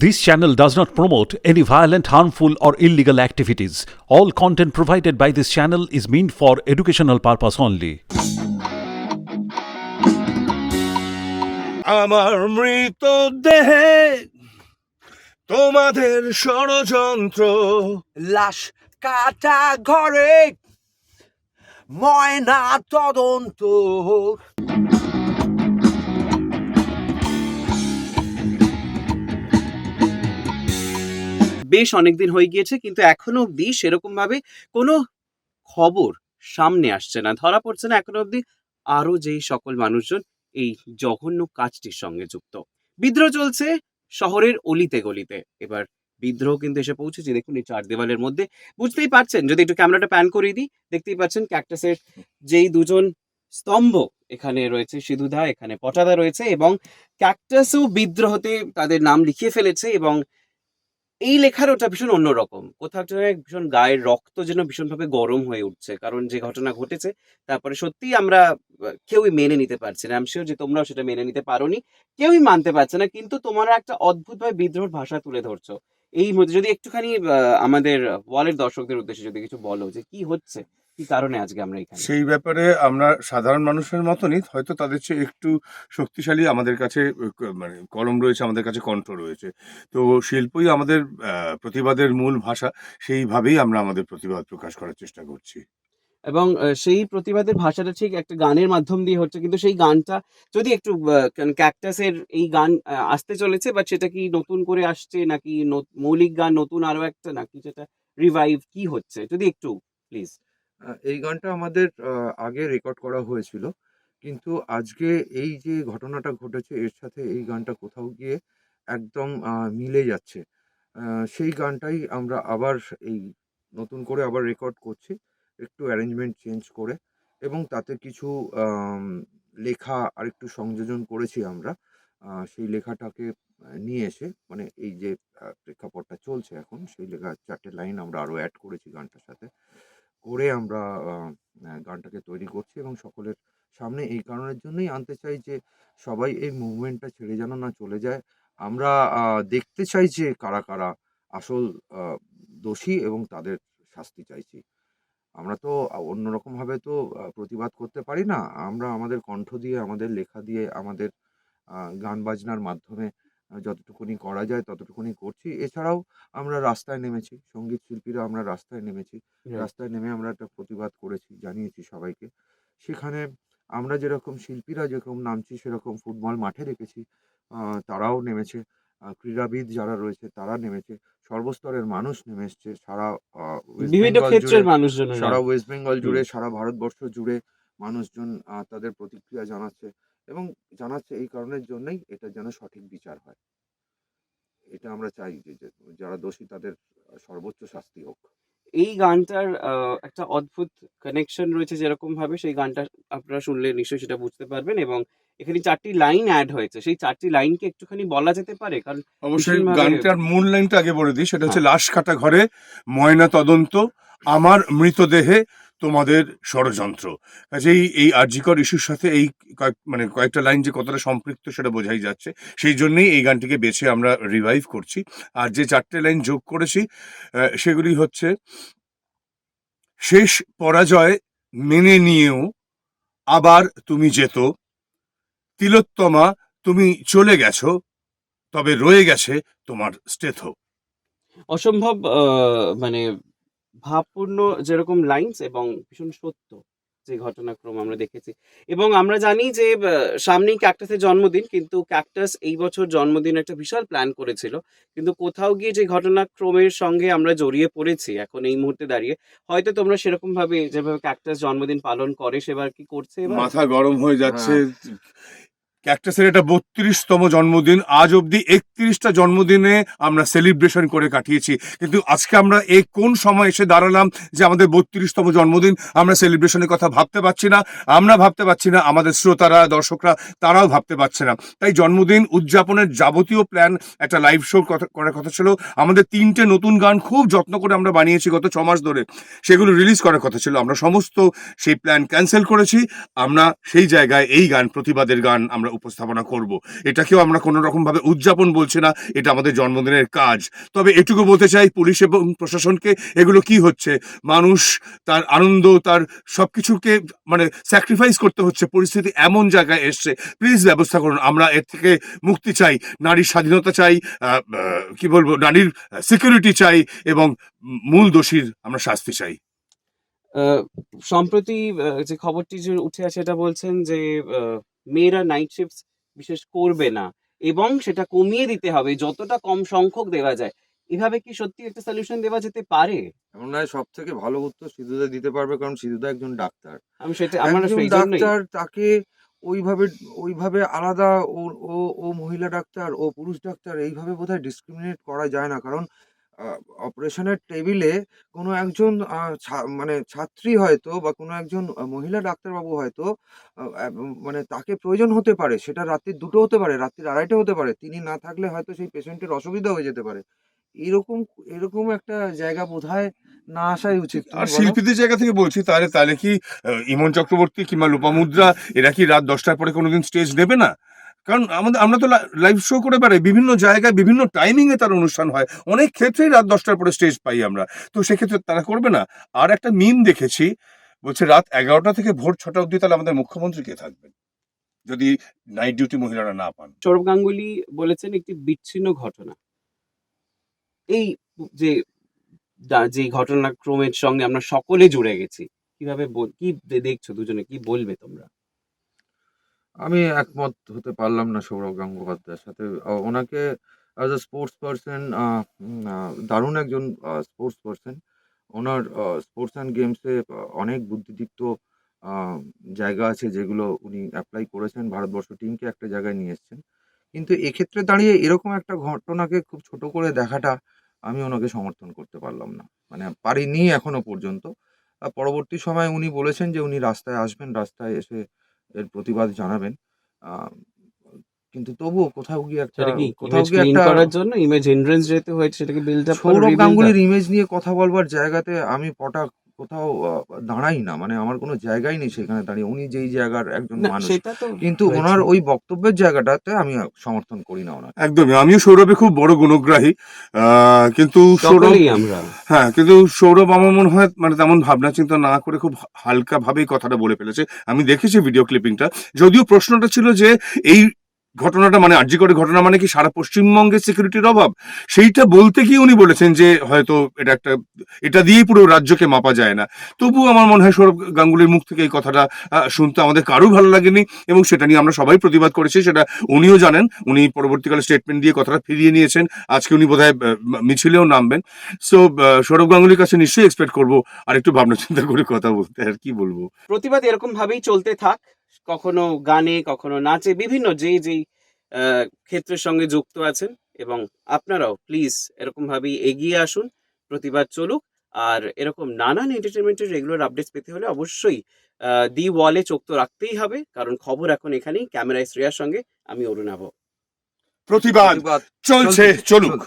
This channel does not promote any violent, harmful, or illegal activities. All content provided by this channel is meant for educational purpose only. আমার মৃত দেহে তোমাদের ষড়যন্ত্র লাশ কাটা ঘরে ময়না তদন্ত বেশ অনেকদিন হয়ে গিয়েছে, কিন্তু এখনও অবধি সেরকম ভাবে কোনো খবর সামনে আসছে না। ধরা পড়ছে না এখনও অবধি আরও যেই সকল মানুষজন এই জঘন্য কাজটির সঙ্গে যুক্ত। বিদ্রোহ চলছে শহরের অলিতে গলিতে। এবার বিদ্রোহ কিন্তু এসে পৌঁছেছে। দেখুন, এই চার দেওয়ালের মধ্যে বুঝতেই পারছেন, যদি একটু ক্যামেরাটা প্যান করিয়ে দিই, দেখতেই পাচ্ছেন ক্যাকটাসের যেই দুজন স্তম্ভ এখানে রয়েছে সিধুদা এখানে পটাদা রয়েছে এবং ক্যাকটাসও বিদ্রোহতে তাদের নাম লিখিয়ে ফেলেছে এবং এই লেখার ওটা ভীষণ অন্যরকম। কোথাও ভীষণ গায়ের রক্ত যেন ভীষণভাবে গরম হয়ে উঠছে, কারণ যে ঘটনা ঘটেছে, তারপরে সত্যিই আমরা কেউই মেনে নিতে পারছি না। আমি যে তোমরাও সেটা মেনে নিতে পারোনি, কেউই মানতে পারছে না, কিন্তু তোমরা একটা অদ্ভুতভাবে বিদ্রোহের ভাষা তুলে ধরছো। এই মধ্যে যদি একটুখানি আমাদের ওয়ালের দর্শকদের উদ্দেশ্যে যদি কিছু বলো যে কি হচ্ছে কি কারণে আজকে আমরা এখানে? সেই ব্যাপারে আমরা সাধারণ মানুষের মতনই হয়তো তাদের চেয়ে একটু শক্তিশালী আমাদের কাছে মানে কলম রয়েছে আমাদের কাছে কণ্ঠ রয়েছে। তো শিল্পই আমাদের প্রতিবাদের মূল ভাষা সেইভাবেই আমরা আমাদের প্রতিবাদ প্রকাশ করার চেষ্টা করছি। এবং সেই প্রতিবাদের ভাষাটা ঠিক একটা গানের মাধ্যম দিয়ে হচ্ছে কিন্তু সেই গানটা যদি একটু ক্যাকটাসের এই গান আসতে চলেছে বা সেটা কি নতুন করে আসছে নাকি মৌলিক গান নতুন আরও একটা নাকি যেটা রিভাইভ কি হচ্ছে? যদি একটু প্লিজ এই গানটা আমাদের আগে রেকর্ড করা হয়েছিল। কিন্তু আজকে এই যে ঘটনাটা ঘটেছে, এর সাথে এই গানটা কোথাও গিয়ে একদম মিলে যাচ্ছে। সেই গানটাই আমরা আবার এই নতুন করে আবার রেকর্ড করছি, একটু অ্যারেঞ্জমেন্ট চেঞ্জ করে। এবং তাতে কিছু লেখা আর একটু সংযোজন করেছি আমরা। সেই লেখাটাকে নিয়ে এসে মানে এই যে প্রেক্ষাপটটা চলছে এখন, সেই লেখা, চারটে লাইন আমরা আরও অ্যাড করেছি গানটার সাথে। করে আমরা গানটাকে তৈরি করছি এবং সকলের সামনে এই কারণের জন্যই আনতে চাই যে সবাই এই মুভমেন্টটা ছেড়ে যেন না চলে যায়। আমরা দেখতে চাই যে কারা কারা আসল দোষী এবং তাদের শাস্তি চাইছি। আমরা তো অন্যরকমভাবে তো প্রতিবাদ করতে পারি না। আমরা আমাদের কণ্ঠ দিয়ে, আমাদের লেখা দিয়ে, আমাদের গান বাজনার মাধ্যমে যতটুকুনি করা যায় ততটুকুনি করছি। এছাড়াও আমরা রাস্তায় নেমেছি সংগীত শিল্পীরা আমরা রাস্তায় নেমেছি। রাস্তায় নেমে আমরা একটা প্রতিবাদ করেছি জানিয়েছি সবাইকে। সেখানে আমরা যেরকম শিল্পীরা যেরকম নামছি সেরকম ফুটবল মাঠে আহ, তারাও নেমেছে। ক্রীড়াবিদ যারা রয়েছে তারা নেমেছে। সর্বস্তরের মানুষ নেমে এসছে সারা আহ, বিভিন্ন ক্ষেত্রের মানুষজন সারা ওয়েস্ট বেঙ্গল জুড়ে সারা ভারতবর্ষ জুড়ে মানুষজন তাদের প্রতিক্রিয়া জানাচ্ছে। এবং জানাচ্ছে এই কারণের জন্যই এটা যেন সঠিক বিচার হয়। এটা আমরা চাই যে যারা দোষী তাদের সর্বোচ্চ শাস্তি হোক। এই গানটার আহ, একটা অদ্ভুত কানেকশন রয়েছে যেরকম ভাবে সেই গানটা আপনারা শুনলে নিশ্চয়ই সেটা বুঝতে পারবেন এবং এখানে চারটি লাইন অ্যাড হয়েছে। সেই চারটি লাইনকে একটুখানি বলা যেতে পারে? কারণ অবশ্যই গানটার মূল লাইনটা আগে বলে দিই। সেটা হচ্ছে লাশ কাটা ঘরে ময়না তদন্ত আমার মৃতদেহে তোমাদের ষড়যন্ত্র। কাজেই এই আর্জিকর ইস্যুর সাথে এই কয়েক মানে কয়েকটা লাইন যে কতটা সম্পৃক্ত সেটা বোঝাই যাচ্ছে। সেই জন্যই এই গানটিকে বেছে আমরা রিভাইভ করছি। আর যে চারটে লাইন যোগ করেছি সেগুলি হচ্ছে, শেষ পরাজয় মেনে নিয়েও আবার তুমি যেত। তিলোত্তমা, তুমি চলে গেছো, তবে রয়ে গেছে তোমার স্টেথ। অসম্ভব মানে ভাবপূর্ণ যেরকম লাইনস এবং ভীষণ সত্য যে ঘটনাক্রম আমরা দেখেছি। এবং আমরা জানি যে সামনেই ক্যাকটাসের জন্মদিন কিন্তু ক্যাকটাস এই বছর জন্মদিন একটা বিশাল প্ল্যান করেছিল। কিন্তু কোথাও গিয়ে যে ঘটনাক্রমের সঙ্গে আমরা জড়িয়ে পড়েছি এখন এই মুহূর্তে দাঁড়িয়ে হয়তো তোমরা সেরকম ভাবে যেভাবে ক্যাকটাস জন্মদিন পালন করে সেবার কি করছে মাথা গরম হয়ে যাচ্ছে। ক্যাকটাসের এটা বত্রিশতম জন্মদিন। আজ অবধি একত্রিশটা জন্মদিনে আমরা সেলিব্রেশন করে কাটিয়েছি। কিন্তু আজকে আমরা এই কোন সময় এসে দাঁড়ালাম যে আমাদের বত্রিশতম জন্মদিন, আমরা সেলিব্রেশনের কথা ভাবতে পারছি না, আমরা ভাবতে পারছি না, আমাদের শ্রোতারা, দর্শকরা, তারাও ভাবতে পারছে না। তাই জন্মদিন উদযাপনের যাবতীয় প্ল্যান একটা লাইভ শো করার কথা ছিল। আমাদের তিনটে নতুন গান খুব যত্ন করে আমরা বানিয়েছি গত ছমাস ধরে। সেগুলো রিলিজ করার কথা ছিল। আমরা সমস্ত সেই প্ল্যান ক্যান্সেল করেছি। আমরা সেই জায়গায় এই গান, প্রতিবাদের গান আমরা উপস্থাপনা করব। এটাকেও আমরা কোনো রকম ভাবে উদযাপন বলছি না, এটা আমাদের জন্মদিনের কাজ। তবে এটুকু বলতে চাই, পুলিশ এবং প্রশাসনকে এগুলো কি হচ্ছে? মানুষ তার আনন্দ, তার সবকিছুকে মানে স্যাক্রিফাইস করতে হচ্ছে। পরিস্থিতি এমন জায়গায় এসছে। প্লিজ ব্যবস্থা করুন। আমরা এর থেকে মুক্তি চাই। নারীর স্বাধীনতা চাই কি বলব, নারীর সিকিউরিটি চাই এবং মূল দোষীর আমরা শাস্তি চাই। সম্প্রতি যে খবরটি যে উঠে আসে, এটা বলছেন যে মেয়েরা নাইট শিফট বিশেষ করবে না এবং সেটা কমিয়ে দিতে হবে যতটা কম সংখ্যক দেওয়া যায়। এভাবে কি সত্যি একটা সলিউশন দেওয়া যেতে পারে? এমন নয় সব থেকে ভালো উত্তর সিধুদা দিতে পারবে কারণ সিধুদা একজন ডাক্তার। আমি সেটা আমার সেই ডাক্তার তাকে ওইভাবে ওইভাবে আলাদা ও ও ও মহিলা ডাক্তার ও পুরুষ ডাক্তার এইভাবে বোধহয় ডিসক্রিমিনেট করা যায় না কারণ অপারেশনের টেবিলে কোনো একজন মানে ছাত্রী হয়তো বা কোনো একজন মহিলা ডাক্তারবাবু হয়তো মানে তাকে প্রয়োজন হতে পারে। সেটা রাত্রির দুটো হতে পারে রাত্রির আড়াইটে হতে পারে। তিনি না থাকলে হয়তো সেই পেশেন্টের অসুবিধা হয়ে যেতে পারে। এরকম এরকম একটা জায়গা বোধহয় না আসাই উচিত। আর শিল্পীদের জায়গা থেকে বলছি তাহলে তাহলে কি ইমন চক্রবর্তী কিংবা লোপামুদ্রা এরা কি রাত দশটার পরে কোনোদিন স্টেজ নেবে না? কারণ আমাদের, আমরা তো লাইভ শো করে বেড়াই, বিভিন্ন জায়গায় বিভিন্ন টাইমিং এ তার অনুষ্ঠান হয়। অনেক ক্ষেত্রেই রাত দশটার পরে স্টেজ পাই আমরা। তো সেক্ষেত্রে তারা করবে না। আর একটা মিম দেখেছি, বলছে রাত এগারোটা থেকে ভোর ছটা অবধি তাহলে আমাদের মুখ্যমন্ত্রী কে থাকবেন? যদি নাইট ডিউটি মহিলারা না পান। সৌরভ গাঙ্গুলি বলেছেন একটি বিচ্ছিন্ন ঘটনা। এই যে যে ঘটনাক্রমের সঙ্গে আমরা সকলে জুড়ে গেছি, কীভাবে কি দেখছ দুজনে, কি বলবে তোমরা? আমি একমত হতে পারলাম না সৌরভ গঙ্গোপাধ্যায়ের সাথে। ওনাকে অ্যাজ আ স্পোর্টস পারসন দারুণ একজন স্পোর্টস পারসন ওনার স্পোর্টস অ্যান্ড গেমসে অনেক বুদ্ধিদীপ্ত জায়গা আছে যেগুলো উনি অ্যাপ্লাই করেছেন। ভারতবর্ষ টিমকে একটা জায়গায় নিয়ে এসেছেন। কিন্তু এক্ষেত্রে দাঁড়িয়ে এরকম একটা ঘটনাকে খুব ছোট করে দেখাটা আমি ওনাকে সমর্থন করতে পারলাম না। মানে পারিনি এখনও পর্যন্ত। পরবর্তী সময় উনি বলেছেন যে উনি রাস্তায় আসবেন, রাস্তায় এসে এর প্রতিবাদ জানাবেন। আহ, কিন্তু তবুও কোথাও গিয়ে একটা কোথাও গিয়ে একটা করার জন্য? ইমেজ হিন্ড্রেন্স যেতে হয়েছে সেটাকে বিল্ড আপ সৌরভ গাঙ্গুলির ইমেজ নিয়ে কথা বলবার জায়গাতে আমি পটা কোথাও দাঁড়াই না মানে আমার কোনো জায়গাই নেই সেখানে দাঁড়িয়ে উনি যেই জায়গার একজন মানুষ। কিন্তু ওনার ওই বক্তব্যের জায়গাটাতে আমি সমর্থন করি না ওনার একদমই আমিও সৌরভে খুব বড় গুণগ্রাহী। আহ, কিন্তু সৌরভ হ্যাঁ কিন্তু সৌরভ আমার মনে হয় মানে তেমন ভাবনা চিন্তা না করে খুব হালকা ভাবেই কথাটা বলে ফেলেছে। আমি দেখেছি ভিডিও ক্লিপিংটা যদিও প্রশ্নটা ছিল যে এই ঘটনাটা মানে আর্যিকরের ঘটনা মানে কি সারা পশ্চিমবঙ্গে সিকিউরিটির অভাব? সেইটা বলতে গিয়ে উনি বলেছেন যে হয়তো এটা একটা, এটা দিয়েই পুরো রাজ্যকে মাপা যায় না। তবু আমার মনে হয় সৌরভ গাঙ্গুলির মুখ থেকে এই কথাটা শুনতে আমাদের কারও ভালো লাগেনি এবং সেটা নিয়ে আমরা সবাই প্রতিবাদ করেছি। সেটা উনিও জানেন, উনি পরবর্তীকালে স্টেটমেন্ট দিয়ে কথাটা ফিরিয়ে নিয়েছেন। আজকে উনি বোধহয় মিছিলেও নামবেন। সো সৌরভ গাঙ্গুলির কাছে নিশ্চয়ই এক্সপেক্ট করব, আর একটু ভাবনা চিন্তা করে কথা বলতে, আর কি বলব? প্রতিবাদ এরকম ভাবেই চলতে থাক। কখনো গানে কখনো নাচে বিভিন্ন যে যেই আহ, ক্ষেত্রের সঙ্গে যুক্ত আছেন এবং আপনারাও প্লিজ এরকম ভাবেই এগিয়ে আসুন প্রতিবাদ চলুক। আর এরকম নানান এন্টারটেনমেন্টের রেগুলার আপডেটস পেতে হলে অবশ্যই আহ, দি ওয়ালে চোখ তো রাখতেই হবে কারণ খবর এখন এখানেই। ক্যামেরায় শ্রেয়ার সঙ্গে আমি অরুণাভ প্রতিবাদ প্রতিবাদ চলছে চলুক।